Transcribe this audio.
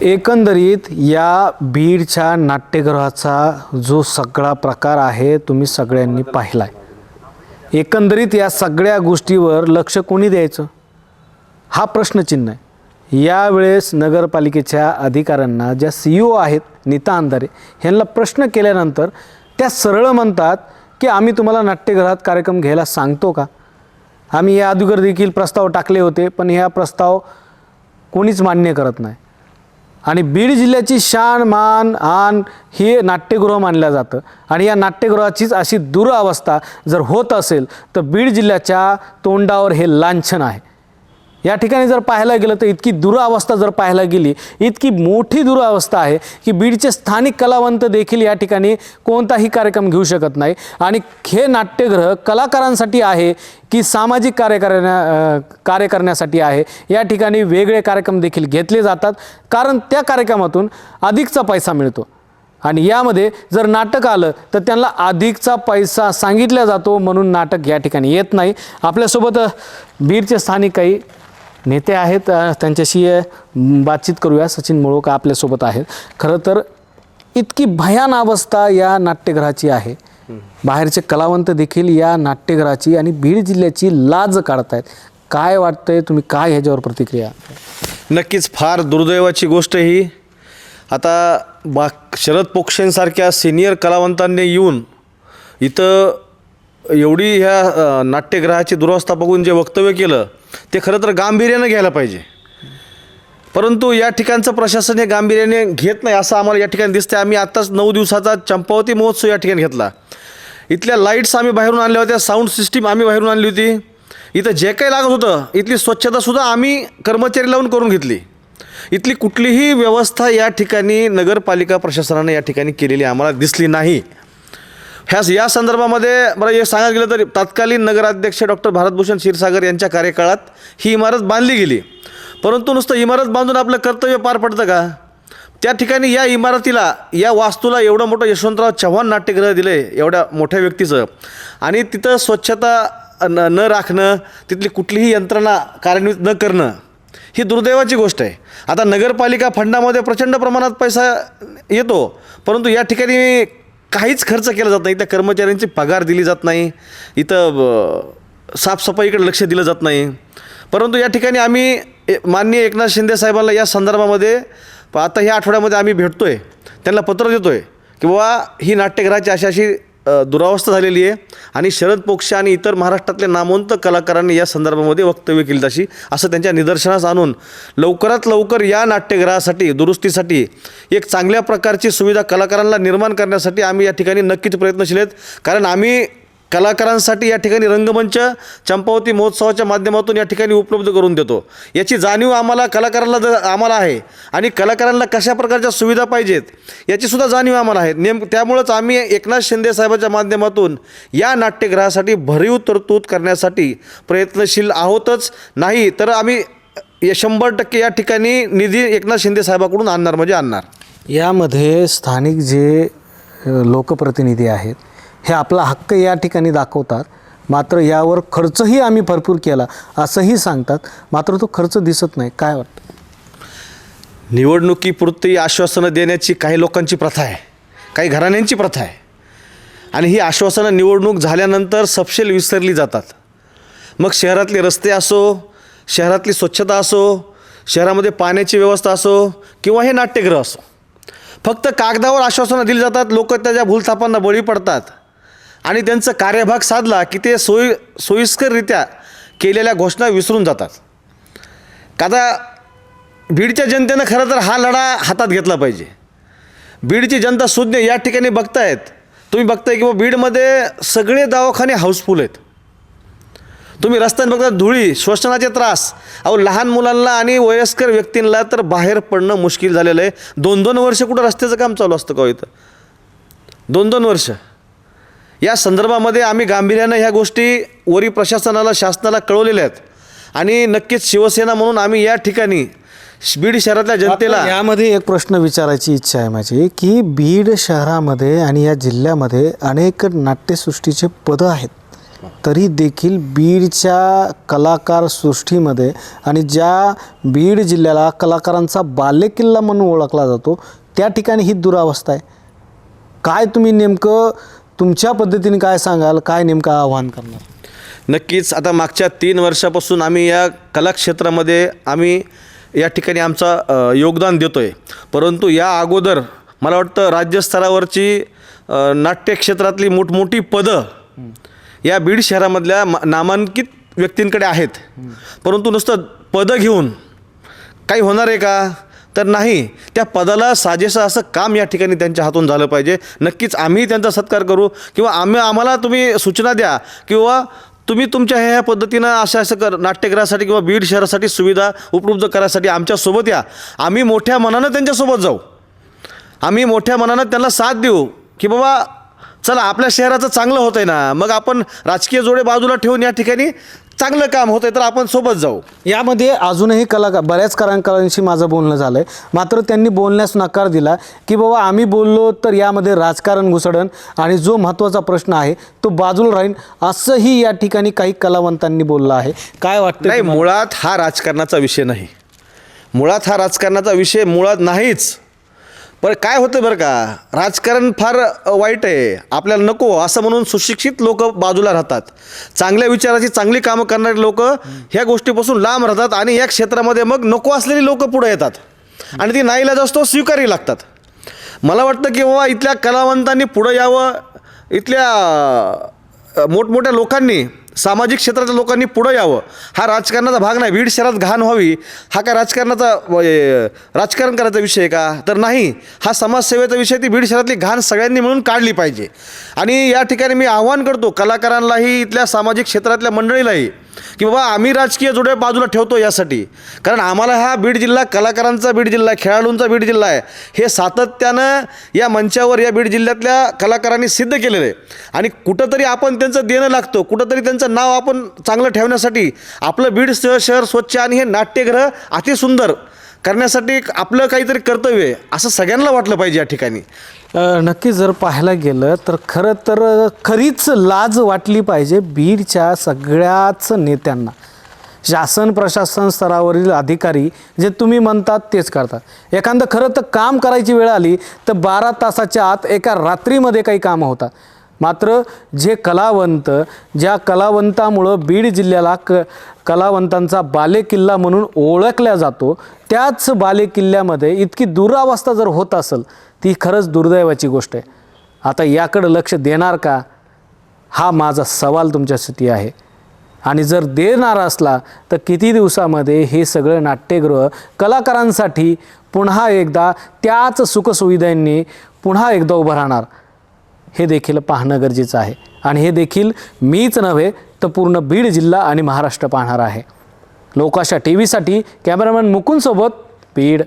एकंदरीत या बीडच्या नाट्यगृहाचा जो सगळा प्रकार आहे तुम्ही सगळ्यांनी पाहिला आहे एकंदरीत या सगळ्या गोष्टीवर लक्ष कोणी द्यायचं? हा प्रश्नचिन्ह आहे. यावेळेस नगरपालिकेच्या अधिकाऱ्यांना ज्या सी ओ आहेत नीता अंधारे ह्यांना प्रश्न केल्यानंतर त्या सरळ म्हणतात की आम्ही तुम्हाला नाट्यगृहात कार्यक्रम घ्यायला सांगतो का? आम्ही या अगोदर देखील प्रस्ताव टाकले होते पण ह्या प्रस्ताव कोणीच मान्य करत नाही. आणि बीड जिल्ह्याची शान मान आन हे नाट्यगृह मानलं जातं. आणि या नाट्यगृहाचीच अशी दुरावस्था जर होत असेल तर बीड जिल्ह्याच्या तोंडावर हे लांछन आहे. या ठिकाणी जर पाहायला गेलं तर इतकी दुरावस्था जर पाहायला गेली इतकी मोठी दुरावस्था आहे की बीडचे स्थानिक कलावंत देखील या ठिकाणी कोणताही कार्यक्रम घेऊ शकत नाही. आणि हे नाट्यगृह कलाकारांसाठी आहे की सामाजिक कार्य करण्या कार्य करण्यासाठी आहे. या ठिकाणी वेगळे कार्यक्रम देखील घेतले जातात. कारण त्या कार्यक्रमातून अधिकचा पैसा मिळतो. आणि यामध्ये जर नाटक आलं तर त्यांना अधिकचा पैसा सांगितला जातो म्हणून नाटक या ठिकाणी येत नाही. आपल्यासोबत बीडचे स्थानिक काही नेते आहेत त्यांच्याशी बातचीत करूया. सचिन मुळोक आपल्यासोबत आहेत. खरं तर इतकी भयान अवस्था या नाट्यगृहाची आहे. बाहेरचे कलावंत देखील या नाट्यगृहाची आणि बीड जिल्ह्याची लाज काढतायत. काय वाटतंय तुम्ही काय ह्याच्यावर प्रतिक्रिया? नक्कीच फार दुर्दैवाची गोष्ट ही. आता बा शरद पोक्षेंसारख्या सिनियर कलावंतांनी येऊन इथं एवढी ह्या नाट्यगृहाची दुरवस्था बघून जे वक्तव्य केलं ते खरं तर गांभीर्यानं घ्यायला पाहिजे. परंतु या ठिकाणचं प्रशासन हे गांभीर्याने घेत नाही असं आम्हाला या ठिकाणी दिसतंय. आम्ही आत्ताच नऊ दिवसाचा चंपावती महोत्सव या ठिकाणी घेतला. इथल्या लाईट्स आम्ही बाहेरून आणल्या होत्या साऊंड सिस्टीम आम्ही बाहेरून आणली होती. इथं जे काही लागत होतं इथली स्वच्छतासुद्धा आम्ही कर्मचारी लावून करून घेतली. इथली कुठलीही व्यवस्था या ठिकाणी नगरपालिका प्रशासनाने या ठिकाणी केलेली आम्हाला दिसली नाही. ह्या या संदर्भामध्ये बरं हे सांगायला गेलं तर तत्कालीन नगराध्यक्ष डॉक्टर भारतभूषण क्षीरसागर यांच्या कार्यकाळात ही इमारत बांधली गेली. परंतु नुसतं इमारत बांधून आपलं कर्तव्य पार पडतं का? त्या ठिकाणी या इमारतीला या वास्तूला एवढं मोठं यशवंतराव चव्हाण नाट्यगृह दिलं एवढ्या मोठ्या व्यक्तीचं. आणि तिथं स्वच्छता न न राखणं तिथली कुठलीही यंत्रणा कार्यान्वित न करणं ही दुर्दैवाची गोष्ट आहे. आता नगरपालिका फंडामध्ये प्रचंड प्रमाणात पैसा येतो परंतु या ठिकाणी काहीच खर्च केला जात नाही. त्या कर्मचाऱ्यांची पगार दिली जात नाही. इथं साफसफाईकडे लक्ष दिलं जात नाही. परंतु या ठिकाणी आम्ही ए- माननीय एकनाथ शिंदे साहेबांना या संदर्भामध्ये आता ह्या आठवड्यामध्ये आम्ही भेटतो आहे त्यांना पत्र देतो आहे की बाबा ही नाट्यगृहाची अशी अशी दुरावस्था झालेली आहे. आणि शरद पोक्षे आणि इतर महाराष्ट्रातले नामवंत कलाकारांनी या संदर्भामध्ये वक्तव्य केली तशी असं त्यांच्या निदर्शनास आणून लवकरात लवकर या नाट्यगृहासाठी दुरुस्तीसाठी एक चांगल्या प्रकारची सुविधा कलाकारांना निर्माण करण्यासाठी आम्ही या ठिकाणी नक्कीच प्रयत्नशील आहेत. कारण आम्ही कलाकारांसाठी या ठिकाणी रंगमंच चंपावती महोत्सवाच्या माध्यमातून या ठिकाणी उपलब्ध करून देतो. याची जाणीव आम्हाला कलाकारांना ज आम्हाला आहे. आणि कलाकारांना कशा प्रकारच्या सुविधा पाहिजेत याचीसुद्धा जाणीव आम्हाला आहे. नेम त्यामुळंच आम्ही एकनाथ शिंदे साहेबाच्या माध्यमातून या नाट्यगृहासाठी भरीव तरतूद करण्यासाठी प्रयत्नशील आहोतच नाही तर आम्ही शंभर टक्के या ठिकाणी निधी एकनाथ शिंदे साहेबाकडून आणणार म्हणजे आणणार. यामध्ये स्थानिक जे लोकप्रतिनिधी आहेत हे आपला हक्क या ठिकाणी दाखवतात. मात्र यावर खर्चही आम्ही भरपूर केला असंही सांगतात. मात्र तो खर्च दिसत नाही. काय वाटतं? निवडणुकीपुरती आश्वासनं देण्याची काही लोकांची प्रथा आहे. काही घराण्यांची प्रथा आहे. आणि ही आश्वासनं निवडणूक झाल्यानंतर सपशेल विसरली जातात. मग शहरातले रस्ते असो शहरातली स्वच्छता असो शहरामध्ये पाण्याची व्यवस्था असो किंवा हे नाट्यगृह असो. फक्त कागदावर आश्वासनं दिली जातात लोक त्याच्या भूलथापांना बळी पडतात. आणि त्यांचं कार्यभाग साधला की ते सोयी सोयीस्कररित्या केलेल्या घोषणा विसरून जातात. का आता बीडच्या जनतेनं खरं तर हा लढा हातात घेतला पाहिजे. बीडची जनता सुज्ञ या ठिकाणी बघतायत. तुम्ही बघताय की बुवा बीडमध्ये सगळे दवाखाने हाऊसफुल आहेत. तुम्ही रस्त्याने बघता धुळी श्वसनाचे त्रास. अहो लहान मुलांना आणि वयस्कर व्यक्तींना तर बाहेर पडणं मुश्किल झालेलं आहे. दोन दोन वर्ष कुठं रस्त्याचं काम चालू असतं का हो इथं? दोन दोन वर्ष. या संदर्भामध्ये आम्ही गांभीर्यानं ह्या गोष्टी वरी प्रशासनाला शासनाला कळवलेल्या आहेत. आणि नक्कीच शिवसेना म्हणून आम्ही या ठिकाणी बीड शहरातल्या जनतेला यामध्ये एक प्रश्न विचारायची इच्छा आहे माझी की बीड शहरामध्ये आणि या जिल्ह्यामध्ये अनेक नाट्यसृष्टीचे पदं आहेत. तरी देखील बीडच्या कलाकार सृष्टीमध्ये आणि ज्या बीड जिल्ह्याला कलाकारांचा बालेकिल्ला म्हणून ओळखला जातो त्या ठिकाणी ही दुरावस्था आहे. काय तुम्ही नेमकं तुमच्या पद्धतीने काय सांगाल? काय नेमकं आव्हान करणार? नक्कीच. आता मागच्या तीन वर्षापासून आम्ही या कलाक्षेत्रामध्ये आम्ही या ठिकाणी आमचा अ, योगदान देतो आहे परंतु या अगोदर मला वाटतं राज्यस्तरावरची अ, नाट्यक्षेत्रातली मोठमोठी पदं या बीड शहरामधल्या मा- नामांकित व्यक्तींकडे आहेत. परंतु नुसतं पदं घेऊन काही होणार आहे का? तर नाही त्या पदाला साजेसं असं काम या ठिकाणी त्यांच्या हातून झालं पाहिजे. नक्कीच आम्ही त्यांचा सत्कार करू किंवा आम्ही आम्हाला तुम्ही सूचना द्या किंवा तुम्ही तुमच्या ह्या ह्या पद्धतीनं असं असं कर नाट्यगृहासाठी किंवा बीड शहरासाठी सुविधा उपलब्ध करायसाठी आमच्यासोबत या. आम्ही मोठ्या मनानं त्यांच्यासोबत जाऊ. आम्ही मोठ्या मनानं त्यांना साथ देऊ की बाबा चला आपल्या शहराचं चांगलं होतं आहे ना. मग आपण राजकीय जोडे बाजूला ठेवून या ठिकाणी चांगलं काम होतं आहे तर आपण सोबत जाऊ. यामध्ये अजूनही कलाकार बऱ्याच कलाकारांशी माझं बोलणं झालं आहे मात्र त्यांनी बोलण्यास नकार दिला की बाबा आम्ही बोललो तर यामध्ये राजकारण घुसडन आणि जो महत्त्वाचा प्रश्न आहे तो बाजूला राहील असंही या ठिकाणी काही कलावंतांनी बोललं आहे. काय वाटतं नाही मुळात हा राजकारणाचा विषय नाही. मुळात हा राजकारणाचा विषय मुळात नाहीच. पण काय होतं बरं का? राजकारण फार वाईट आहे. आपल्याला नको असं म्हणून सुशिक्षित लोक बाजूला राहतात. चांगल्या विचाराची चांगली कामं करणारे लोक ह्या गोष्टीपासून लांब राहतात आणि या क्षेत्रामध्ये मग नको असलेली लोक पुढे येतात. आणि ती नाईलाज असतो स्वीकारही लागतात. मला वाटतं की बाबा इथल्या कलावंतांनी पुढं यावं. इथल्या मोठमोठ्या लोकांनी सामाजिक क्षेत्रातल्या लोकांनी पुढं यावं. हा राजकारणाचा भाग नाही. बीड शहरात घाण व्हावी. हा काय राजकारणाचा राजकारण करायचा विषय आहे का? तर नाही. हा समाजसेवेचा विषय ती बीड शहरातली घाण सगळ्यांनी मिळून काढली पाहिजे. आणि या ठिकाणी मी आव्हान करतो कलाकारांनाही इथल्या सामाजिक क्षेत्रातल्या मंडळीलाही. की बाबा आम्ही राजकीय जोडे बाजूला ठेवतो यासाठी. कारण आम्हाला हा बीड जिल्हा कलाकारांचा बीड जिल्हा खेळाडूंचा बीड जिल्हा आहे. हे सातत्यानं या मंचावर या बीड जिल्ह्यातल्या कलाकारांनी सिद्ध केलेलं आहे. आणि कुठंतरी आपण त्यांचं देणं लागतो. कुठंतरी त्यांचं नाव आपण चांगलं ठेवण्यासाठी आपलं बीड शहर स्वच्छ आणि हे नाट्यगृह अतिसुंदर करण्यासाठी एक आपलं काहीतरी कर्तव्य आहे असं सगळ्यांना वाटलं पाहिजे या ठिकाणी. नक्की जर पाहायला गेलं तर खरं तर खरीच लाज वाटली पाहिजे बीडच्या सगळ्याच नेत्यांना. शासन प्रशासन स्तरावरील अधिकारी जे तुम्ही म्हणतात तेच करतात. एखादं खरं तर काम करायची वेळ आली तर बारा तासाच्या आत एका रात्रीमध्ये काही कामं होतात. मात्र जे कलावंत ज्या कलावंतामुळं बीड जिल्ह्याला क कलावंतांचा बालेकिल्ला म्हणून ओळखला जातो. त्याच बालेकिल्ल्यामध्ये इतकी दुरावस्था जर होत असेल ती खरंच दुर्दैवाची गोष्ट आहे. आता याकडं लक्ष देणार का? हा माझा सवाल तुमच्यासाठी आहे. आणि जर देणार असला तर किती दिवसामध्ये हे सगळं नाट्यगृह कलाकारांसाठी पुन्हा एकदा त्याच सुखसुविधांनी पुन्हा एकदा उभं राहणार? हे देखील पाहणं गरजेचं आहे. आणि हे देखील मीच नव्हे तर पूर्ण बीड जिल्हा आणि महाराष्ट्र पाहणार आहे. लोकाशा टी व्हीसाठी कॅमेरामॅन मुकुंदसोबत बीड.